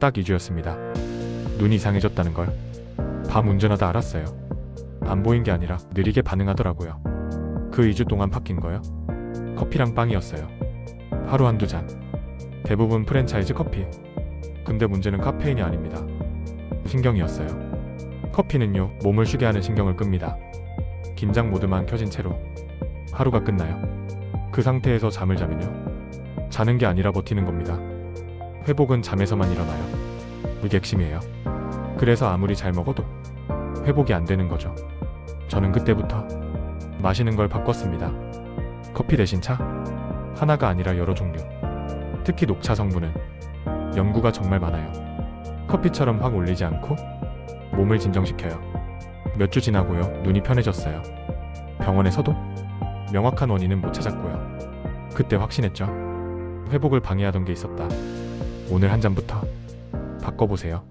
딱 2주였습니다. 눈이 이상해졌다는 걸. 밤 운전하다 알았어요. 안 보인 게 아니라 느리게 반응하더라고요. 그 2주 동안 바뀐 거요? 커피랑 빵이었어요. 하루 한두 잔. 대부분 프랜차이즈 커피. 근데 문제는 카페인이 아닙니다. 신경이었어요. 커피는요, 몸을 쉬게 하는 신경을 끕니다. 긴장 모드만 켜진 채로 하루가 끝나요. 그 상태에서 잠을 자면요. 자는 게 아니라 버티는 겁니다. 회복은 잠에서만 일어나요. 이게 핵심이에요. 그래서 아무리 잘 먹어도 회복이 안 되는 거죠. 저는 그때부터 마시는 걸 바꿨습니다. 커피 대신 차? 하나가 아니라 여러 종류. 특히 녹차 성분은 연구가 정말 많아요. 커피처럼 확 올리지 않고 몸을 진정시켜요. 몇 주 지나고요. 눈이 편해졌어요. 병원에서도 명확한 원인은 못 찾았고요. 그때 확신했죠. 회복을 방해하던 게 있었다. 오늘 한 잔부터 바꿔보세요.